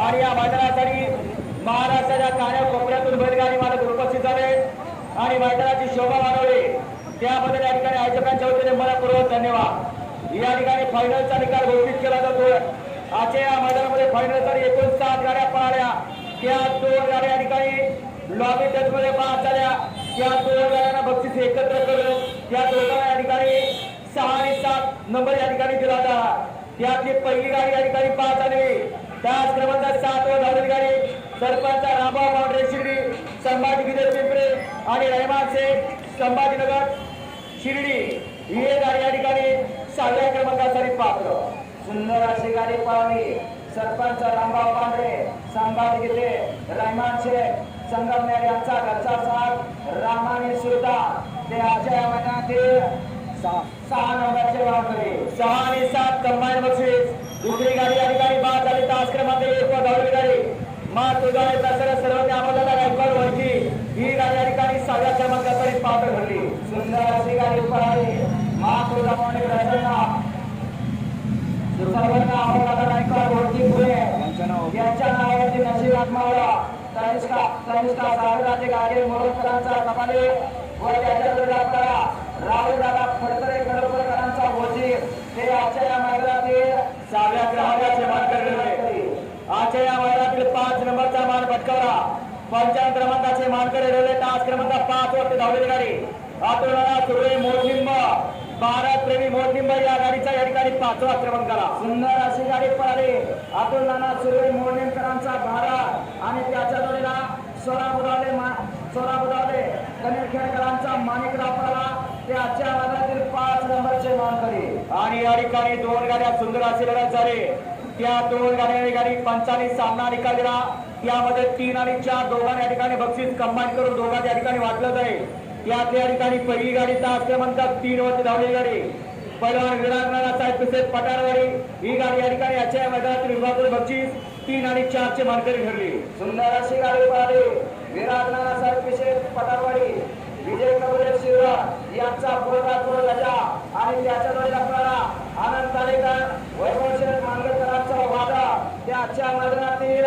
आणि या मैदानासाठी महाराष्ट्राच्या कान्या कोपऱ्यातून बैलगाडी मालक उपस्थित झाले. आणि मैदानाची शोभा वाढवली. त्याबद्दल या ठिकाणी आयोजकांच्या वतीने मनपूर्वक धन्यवाद. या ठिकाणी फायनलचा निकाल घोषित केला जातो आजच्या या मैदानामध्ये फायनलसाठी एकूण सात गाड्या पळाल्या. त्या दोन गाड्या या ठिकाणी लॉबी टचमध्ये पास झाल्या. त्या दोन गाड्यांना बक्षीस एकत्र करून त्या दोघांना या ठिकाणी सहा आणि सात नंबर या ठिकाणी दिला होता त्यातली पहिली गाडी या ठिकाणी पास झाली. त्याच क्रमांक सात वर धावलेली सरपंच रामभाव पांढरे शिर्डी संभाजी विजय पिंपरे आणि रहमान शेख संभाजीनगर शिर्डी. ही एक गाडी या ठिकाणी सहाव्या क्रमांकासाठी पात्र. सुंदर अशी गाडी पळाली सरपंच रामभाव पांढरे संभाजी गिरे रहमान शेख संगमनेर यांचा घरचा साथ रामाने सुद्धा ते आजच्या महिन्यातील सहा नंबरचे वारकरी सहा आणि सात कंबाईन बक्षीस. दुसरी गाडी अधिकारी बाद झाली. तास क्रमांक एक वर गाडी. मा तुझा दसरा सर्व आम्हाला गायकवाड व्हायची. ही गाडी अधिकारी ठिकाणी सहाव्या पात्र ठरली. सुंदर अशी गाडी पळाली महापुरा पाणी रचना. सर्वांना आवडला गायकवाड वरती यांच्या नावावरती नशीब आत्मावला तनिष्का तनिष्का सागराचे गाडी मोरकरांचा कपाले. व राहुल दादा फडतरे गडपरकरांचा हे आजच्या या मैदानातील सहाव्या क्रमांकाचे मानकरी ठरले आजच्या या मैदानातील पाच नंबरचा मान पटकावला. पंचावन्न क्रमांकाचे मानकरी ठरले तास क्रमांक पाच वरती धावलेली गाडी. अतुलना सुरे मोरलिंब भारत प्रेमी मोरलिंब या गाडीचा या ठिकाणी पाचवा क्रमांक आला. सुंदर अशी गाडी पळाली. अतुल नाना सुरे मोरलिंबकरांचा भारत आणि त्याच्या जोडीला सोळा बुधावले सोळा बुधावले कनेरखेडकरांचा माणिकराव पळाला. ते आजच्या मैदानातील पाच नंबरचे मानकरी आणि या ठिकाणी दोन गाड्या सुंदर आशीर्वाद झाले. त्या दोन गाड्या गाडी पंचाने सामना निकाल दिला त्यामध्ये तीन आणि चार दोघांना या ठिकाणी बक्षीस कंबाईन करून दोघा त्या ठिकाणी वाटलं जाईल. त्यात या ठिकाणी पहिली गाडी तास म्हणतात तीन वरती धावलेली गाडी. पैलवान विरांगणा साहेब तसेच पठारवाडी ही गाडी या ठिकाणी याच्या या मैदानातील विभागातील बक्षीस तीन आणि चारचे मानकरी ठरली. सुंदर अशी गाडी पळाली. विराट नानासाहेब पिशे पटारवाडी विजय कबरे शिवराज यांचा पुरस्कार पुढे आणि त्याच्या जोडीला पळाला आनंद तालेकर वैभव शेठ मानगरकरांचा वादा ते आजच्या मैदानातील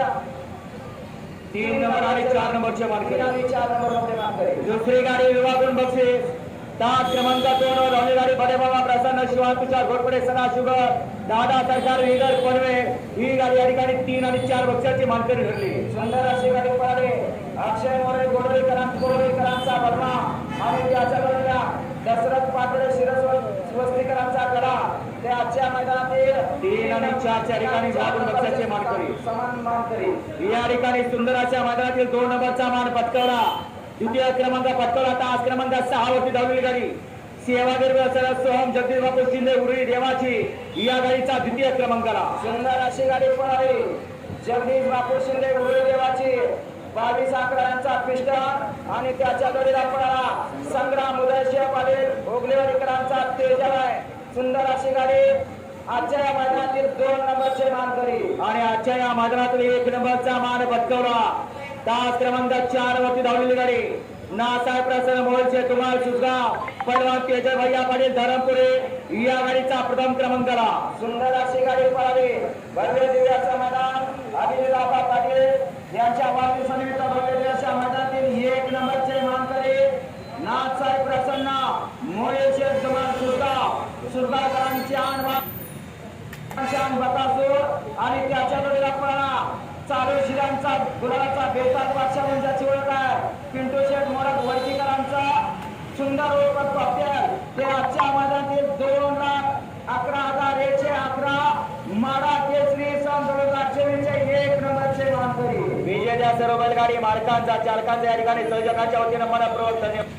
तीन नंबर आणि चार नंबरचे मानकरी. आणि चार नंबर मानकरी. दुसरी गाडी विभागून बक्षीस तास क्रमांक दोन वर धावली गाडी बडे बाबा प्रसन्न शिवान तुषार घोरपडे सना शुगर दादा सरकार विगर पनवे ही गाडी या ठिकाणी तीन आणि चार बक्षाची मानकरी ठरली. सुंदर अशी गाडी पळाली. अक्षय मोरे गोडवेकरांचा बर्मा आणि त्याच्या पाटोळे शिरस गडा ते आजच्या मैदानातील तीन आणि चारच्या ठिकाणी विभागून बक्षाचे मानकरी समान मानकरी या ठिकाणी सुंदर अशा मैदानातील दोन नंबरचा मान पटकावला द्वितीय क्रमांक पटकावला तास क्रमांक सहा वरती धावलेली गाडी. सेवागीर सोहम जगदीश बापू शिंदे उरी देवाची या गाडीचा द्वितीय क्रमांकाला. सुंदर अशी गाडी पळाली जगदीश बापू शिंदे गुरुदेवाची बावीस अकरांचा पिस्टन आणि त्याच्या जोडीला पळाला संग्राम उदयशिव पाटील ओगलेवाडीकरांचा तेजल आहे सुंदर अशी गाडी आजच्या या मैदानातील दोन नंबरचे मानकरी. आणि आजच्या या मैदानातील एक नंबरचा मान पटकावला. तास क्रमांक चार वरती धावलेली गाडी. नासाहेब प्रसन्न मोहोळचे कुमार सुसगाव पलवान तेजय भैया पाटील धरमपुरे या गाडीचा प्रथम क्रमांक आला सुंदर अशी गाडी पळाली. भव्य दिव्याचं मैदान. अभिजित आबा पाटील यांच्या वाढदिवसानिमित्त भरलेले अशा मैदानातील एक नंबरचे मानकरी नाथसाहेब प्रसन्न मोळेचे कुमार सुरगाव सुरगावकरांची आण शान बकासूर आणि त्याच्या जोडीला पळा चालू शिरांचा गुलाचा बेताज बादशाह म्हणजे ओळख आहे पिंटू शेठ मोडक वडकीकरांचा सुंदर ओळख पप्प्याल ते आजच्या मैदानातील दोन लाख अकरा हजार एकशे अकरा माडा केसरी सन दोन हजार चोवीसचे एक नंबरचे मानकरी विजेत्या सर्व बैलगाडी मालकांचा चालकांचा या ठिकाणी संयोजकांच्या वतीनं मनपूर्वक धन्यवाद.